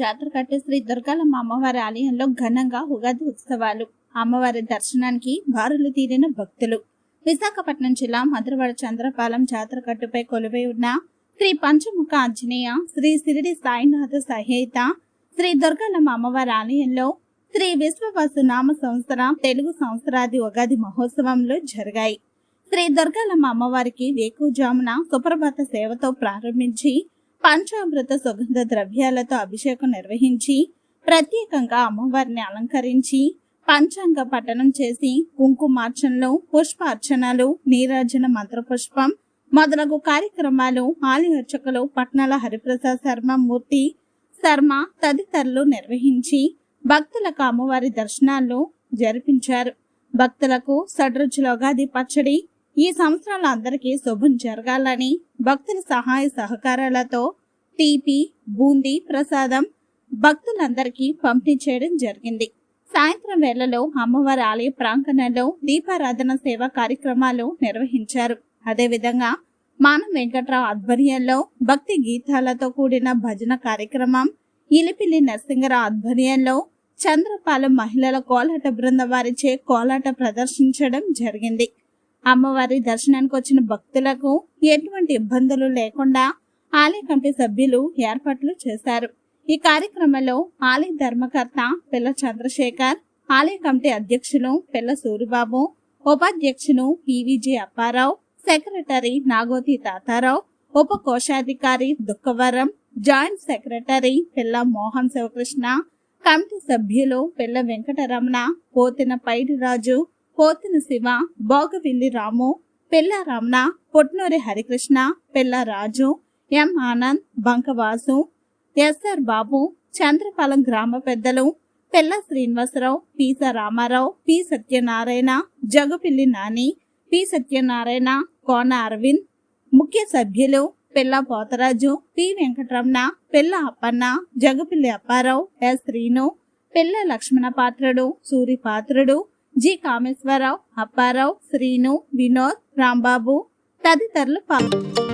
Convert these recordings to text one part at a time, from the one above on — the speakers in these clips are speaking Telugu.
జాతర కట్టే శ్రీ దుర్గాలమ్మ అమ్మవారి ఆలయంలో ఘనంగా ఉగాది ఉత్సవాలు. అమ్మవారి దర్శనానికి బారులు తీరిన భక్తులు. విశాఖపట్నం జిల్లా మధురవాడ చంద్రపాలెం జాతర కట్టుపై కొలువై ఉన్న శ్రీ పంచముఖ ఆంజనేయ శ్రీ సిరిడి సాయినాథ సహేత శ్రీ దుర్గాలమ్మ అమ్మవారి ఆలయంలో శ్రీ విశ్వవాసు నామ సంవత్సర తెలుగు సంవత్సరాది ఉగాది మహోత్సవంలో జరిగాయి. శ్రీ దుర్గాలమ్మ అమ్మవారికి వేకుజామున సుప్రభాత సేవతో ప్రారంభించి పంచామృత సుగంధ ద్రవ్యాలతో అభిషేకం నిర్వహించి ప్రత్యేకంగా అమ్మవారిని అలంకరించి పంచాంగ పఠనం చేసి కుంకుమార్చనలు పుష్పార్చనలు నీరాజన మంత్రపుష్పం మొదలగు కార్యక్రమాలు ఆలయ అర్చకులు పట్నాల హరిప్రసాద్ శర్మ మూర్తి శర్మ తదితరులు నిర్వహించి భక్తులకు అమ్మవారి దర్శనాలు జరిపించారు. భక్తులకు షడ్రుచుల ఉగాది పచ్చడి ఈ సంవత్సరాలు అందరికీ శుభం జరగాలని భక్తుల సహాయ సహకారాలతో తీపి బూందీ ప్రసాదం భక్తులందరికీ పంపిణీ చేయడం జరిగింది. సాయంత్రం వేళలో అమ్మవారి ఆలయ ప్రాంగణంలో దీపారాధన సేవ కార్యక్రమాలు నిర్వహించారు. అదేవిధంగా మానం వెంకట్రావు ఆధ్వర్యంలో భక్తి గీతాలతో కూడిన భజన కార్యక్రమం ఇలిపిల్లి నరసింగరావు ఆధ్వర్యంలో చంద్రపాలెం మహిళల కోలాట బృందం వారిచే కోలాట ప్రదర్శించడం జరిగింది. అమ్మవారి దర్శనానికి వచ్చిన భక్తులకు ఎటువంటి ఇబ్బందులు లేకుండా ఆలయ కమిటీ సభ్యులు ఏర్పాట్లు చేశారు. ఈ కార్యక్రమంలో ఆలయ ధర్మకర్త పిల్ల చంద్రశేఖర్ ఆలయ కమిటీ అధ్యక్షులు పిల్ల సూరిబాబు ఉపాధ్యక్షులు పివిజి అప్పారావు సెక్రటరీ నాగోతి తాతారావు ఉప కోశాధికారి దుఃఖవరం జాయింట్ సెక్రటరీ పిల్ల మోహన్ శివకృష్ణ కమిటీ సభ్యులు పిల్ల వెంకటరమణ పోతిన పైడిరాజు పోతిన శివ భోగవిల్లి రాము పిల్ల రమణ పొట్నూరి హరికృష్ణ పిల్ల రాజు ఎం ఆనంద్ బంకవాసు ఎస్ఆర్ బాబు చంద్రపాలెం గ్రామ పెద్దలు పిల్ల శ్రీనివాసరావు పీస రామారావు పి సత్యనారాయణ జగపిల్లి నాని పి సత్యనారాయణ కోన అరవింద్ ముఖ్య సభ్యులు Pilla Potharaju P Venkataramana Pilla Appanna Jagapilli Apparao S Srinu Pilla Lakshmana Patrudu Suri Patrudu G. Kameswararao Apparao Srinu Vinod Rambabu తదితరులు పాల్గొన్నారు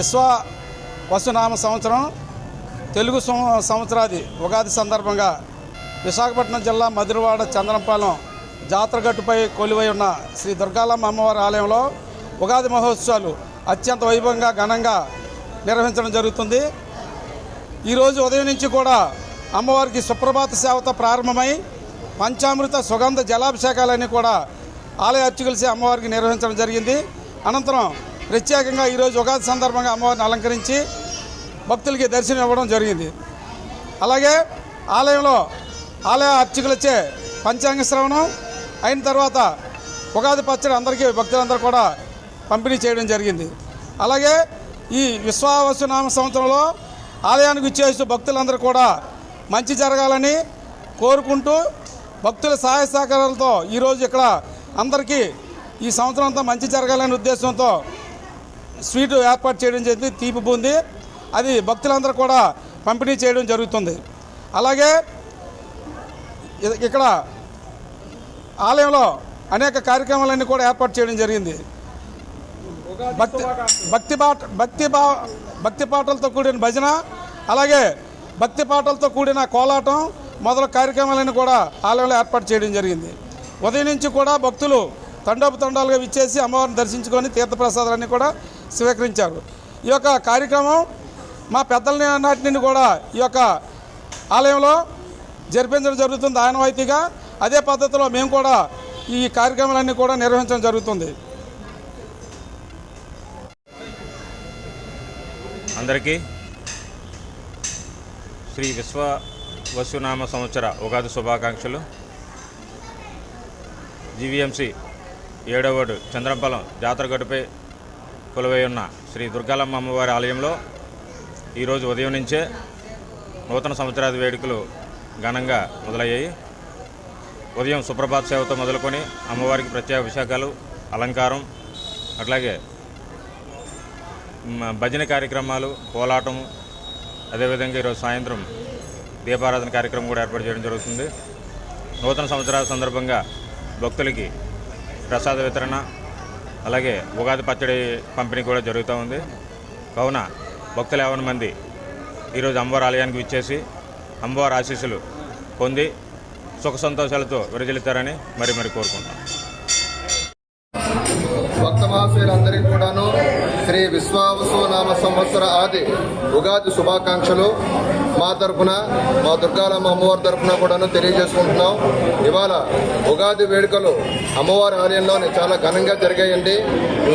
విశ్వ వసునామ సంవత్సరం తెలుగు సంవత్సరాది ఉగాది సందర్భంగా విశాఖపట్నం జిల్లా మధురవాడ చంద్రంపాలెం జాతరగట్టుపై కొలువై ఉన్న శ్రీ దుర్గాలమ్మ అమ్మవారి ఆలయంలో ఉగాది మహోత్సవాలు అత్యంత వైభవంగా ఘనంగా నిర్వహించడం జరుగుతుంది. ఈరోజు ఉదయం నుంచి కూడా అమ్మవారికి సుప్రభాత సేవతో ప్రారంభమై పంచామృత సుగంధ జలాభిషేకాలన్నీ కూడా ఆలయ అర్చకులసి అమ్మవారికి నిర్వహించడం జరిగింది. అనంతరం ప్రత్యేకంగా ఈరోజు ఉగాది సందర్భంగా అమ్మవారిని అలంకరించి భక్తులకి దర్శనం ఇవ్వడం జరిగింది. అలాగే ఆలయంలో ఆలయ అర్చకులచ్చే పంచాంగ శ్రవణం అయిన తర్వాత ఉగాది పచ్చడి అందరికీ భక్తులందరూ కూడా పంపిణీ చేయడం జరిగింది. అలాగే ఈ విశ్వావసునామ సంవత్సరంలో ఆలయానికి ఇచ్చేస్తూ భక్తులందరూ కూడా మంచి జరగాలని కోరుకుంటూ భక్తుల సహాయ సహకారాలతో ఈరోజు ఇక్కడ అందరికీ ఈ సంవత్సరం అంతా మంచి జరగాలనే ఉద్దేశంతో స్వీట్ ఏర్పాటు చేయడం జరిగింది తీపి బూంది. అది భక్తులందరూ కూడా పంపిణీ చేయడం జరుగుతుంది. అలాగే ఇక్కడ ఆలయంలో అనేక కార్యక్రమాలన్నీ కూడా ఏర్పాటు చేయడం జరిగింది. భక్తి భక్తి పాట భక్తి బా భక్తి పాటలతో కూడిన భజన అలాగే భక్తి పాటలతో కూడిన కోలాటం మొదల కార్యక్రమాలన్నీ కూడా ఆలయంలో ఏర్పాటు చేయడం జరిగింది. ఉదయం నుంచి కూడా భక్తులు తండోపు తండాలుగా విచ్చేసి అమ్మవారిని దర్శించుకొని తీర్థప్రసాదాలన్నీ కూడా స్వీకరించారు. ఈ యొక్క కార్యక్రమం మా పెద్దల నాటి నుండి కూడా ఈ యొక్క ఆలయంలో జరిపించడం జరుగుతుంది ఆనవాయితీగా. అదే పద్ధతిలో మేము కూడా ఈ కార్యక్రమాలన్నీ కూడా నిర్వహించడం జరుగుతుంది. అందరికీ శ్రీ విశ్వ వసునామ సంవత్సర ఉగాది శుభాకాంక్షలు. జీవీఎంసీ ఏడవడు చంద్రంపలం జాతర గడిపే కొలువై ఉన్న శ్రీ దుర్గాలమ్మ అమ్మవారి ఆలయంలో ఈరోజు ఉదయం నుంచే నూతన సంవత్సరాది వేడుకలు ఘనంగా మొదలయ్యాయి. ఉదయం సుప్రభాత్ సేవతో మొదలుకొని అమ్మవారికి ప్రత్యేక అభిషేకాలు అలంకారం అట్లాగే భజన కార్యక్రమాలు కోలాటం అదేవిధంగా ఈరోజు సాయంత్రం దీపారాధన కార్యక్రమం కూడా ఏర్పాటు చేయడం జరుగుతుంది. నూతన సంవత్సరాల సందర్భంగా భక్తులకి ప్రసాద వితరణ అలాగే ఉగాది పచ్చడి పంపిణీ కూడా జరుగుతూ ఉంది. కావున భక్తులు యావన మంది ఈరోజు అమ్మవారి ఆలయానికి విచ్చేసి అమ్మవారి ఆశీస్సులు పొంది సుఖ సంతోషాలతో విరజిల్లుతారని మరి మరి కోరుకుంటాం భక్తమాసులందరికీ కూడాను శ్రీ విశ్వావసు నామ సంవత్సర ఆది ఉగాది శుభాకాంక్షలు. మా తరఫున మా దుర్గాలమ్మ అమ్మవారి తరఫున కూడాను తెలియజేసుకుంటున్నాం. ఇవాళ ఉగాది వేడుకలు అమ్మవారి ఆలయంలోనే చాలా ఘనంగా జరిగాయండి.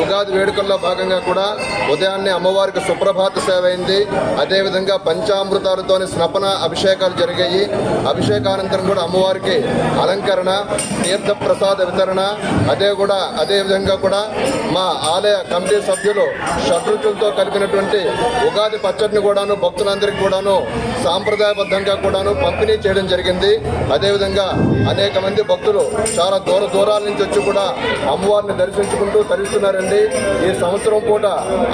ఉగాది వేడుకల్లో భాగంగా కూడా ఉదయాన్నే అమ్మవారికి సుప్రభాత సేవ అయింది. అదేవిధంగా పంచామృతాలతోని స్నపన అభిషేకాలు జరిగాయి. అభిషేకానంతరం కూడా అమ్మవారికి అలంకరణ తీర్థ ప్రసాద వితరణ అదే కూడా అదేవిధంగా కూడా మా ఆలయ కమిటీ సభ్యులు షడ్రుచులతో కలిపినటువంటి ఉగాది పచ్చడిని కూడాను భక్తులందరికీ కూడాను సాంప్రదాయబద్ధంగా కూడాను పంపిణీ చేయడం జరిగింది. అదేవిధంగా అనేక మంది భక్తులు చాలా దూర దూరాల నుంచి వచ్చి కూడా అమ్మవారిని దర్శించుకుంటూ తరిస్తున్నారండి. ఈ సంవత్సరం పూట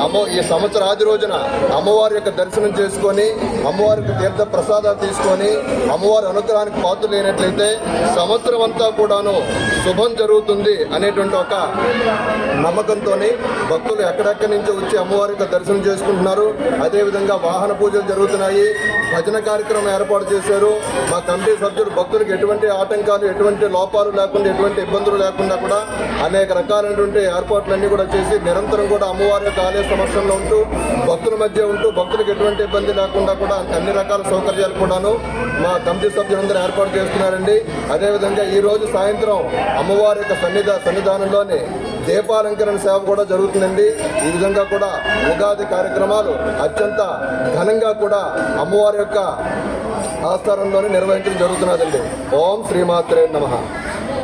అమ్మ ఈ సంవత్సర ఆది రోజున అమ్మవారి యొక్క దర్శనం చేసుకొని అమ్మవారికి తీర్థ ప్రసాదాలు తీసుకొని అమ్మవారి అనుగ్రహానికి పాత్రలైనట్లయితే సంవత్సరం అంతా కూడాను శుభం జరుగుతుంది అనేటువంటి ఒక నమ్మకంతో భక్తులు ఎక్కడెక్కడి నుంచి వచ్చి అమ్మవారికి దర్శనం చేసుకుంటున్నారు. అదేవిధంగా వాహన పూజలు జరుగుతున్నాయి. భజన కార్యక్రమం ఏర్పాటు చేశారు. మా కమిటీ సభ్యులు భక్తులకు ఎటువంటి ఆటంకాలు ఎటువంటి లోపాలు లేకుండా ఎటువంటి ఇబ్బందులు లేకుండా కూడా అనేక రకాలైనటువంటి ఏర్పాట్లన్నీ కూడా చేసి నిరంతరం కూడా అమ్మవారి యొక్క ఆలయ సమక్షంలో ఉంటూ భక్తుల మధ్య ఉంటూ భక్తులకు ఎటువంటి ఇబ్బంది లేకుండా కూడా అన్ని రకాల సౌకర్యాలు కూడాను మా కమిటీ సభ్యులందరూ ఏర్పాటు చేస్తున్నారండి. అదేవిధంగా ఈరోజు సాయంత్రం అమ్మవారి యొక్క సన్నిధా సన్నిధానంలోని దీపాలంకరణ సేవ కూడా జరుగుతుందండి. ఈ విధంగా కూడా ఉగాది కార్యక్రమాలు అత్యంత ఘనంగా కూడా అమ్మవారి యొక్క ఆస్థానంలోనే నిర్వహించడం జరుగుతున్నదండి. ఓం శ్రీమాత్రే నమః.